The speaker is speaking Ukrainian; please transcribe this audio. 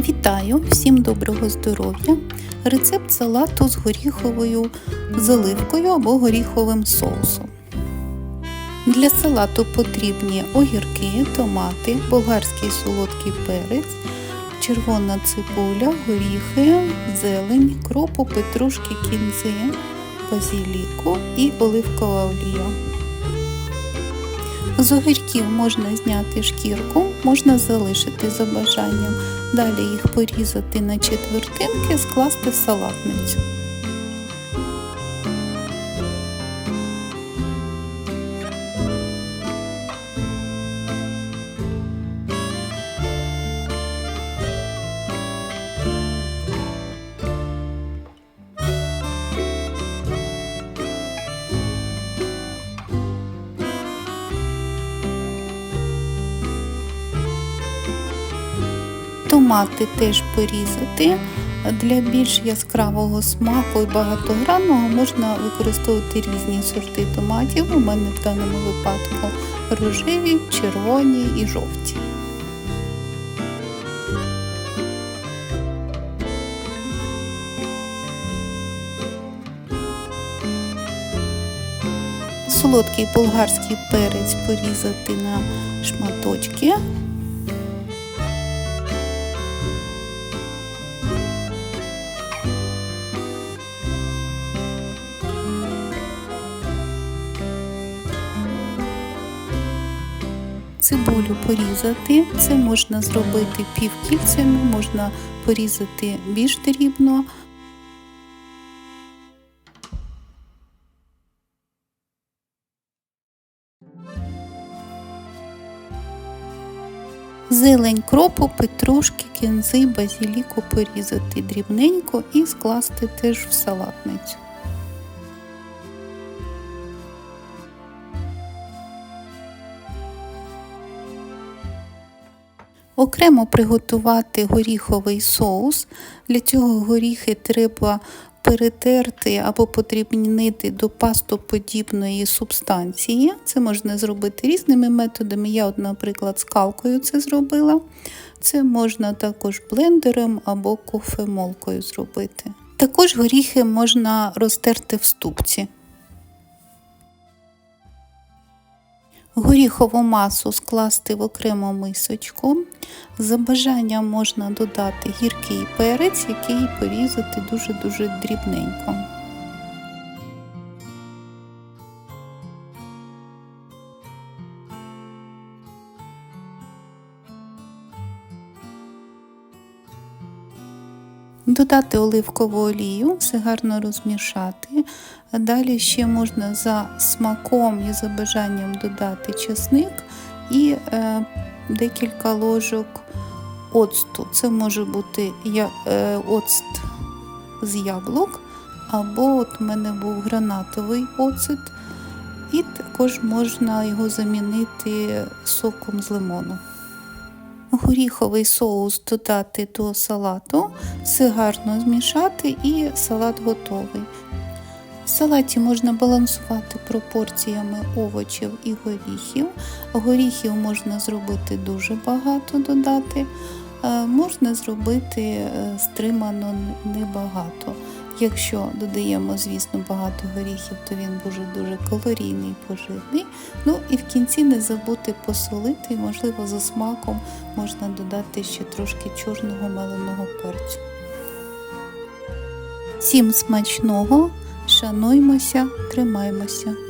Вітаю! Всім доброго здоров'я! Рецепт салату з горіховою заливкою або горіховим соусом. Для салату потрібні огірки, томати, болгарський солодкий перець, червона цибуля, горіхи, зелень, кропу, петрушки, кінзи, базіліку і оливкова олія. З огірків можна зняти шкірку, можна залишити за бажанням. Далі їх порізати на четвертинки, скласти в салатницю. Томати теж порізати. Для більш яскравого смаку і багатогранного можна використовувати різні сорти томатів. У мене в даному випадку рожеві, червоні і жовті. Солодкий болгарський перець порізати на шматочки. Цибулю порізати. Це можна зробити півкільцями, можна порізати більш дрібно. Зелень кропу, петрушки, кінзи, базіліку порізати дрібненько і скласти теж в салатницю. Окремо приготувати горіховий соус. Для цього горіхи треба перетерти або подрібнити до пастоподібної субстанції. Це можна зробити різними методами. Я, от, наприклад, скалкою це зробила. Це можна також блендером або кофемолкою зробити. Також горіхи можна розтерти в ступці. Горіхову масу скласти в окрему мисочку. За бажанням можна додати гіркий перець, який порізати дуже-дуже дрібненько. Додати оливкову олію, все гарно розмішати. Далі ще можна за смаком і за бажанням додати чесник і е, декілька ложок оцту. Це може бути я, е, оцт з яблук, або от у мене був гранатовий оцет, і також можна його замінити соком з лимону горіховий соус додати до салату, все гарно змішати і салат готовий. В салаті можна балансувати пропорціями овочів і горіхів. Горіхів можна зробити дуже багато додати, можна зробити стримано небагато. Якщо додаємо, звісно, багато горіхів, то він буде дуже калорійний, поживний. Ну і в кінці не забути посолити, можливо, за смаком можна додати ще трошки чорного меленого перцю. Всім смачного, шануймося, тримаймося!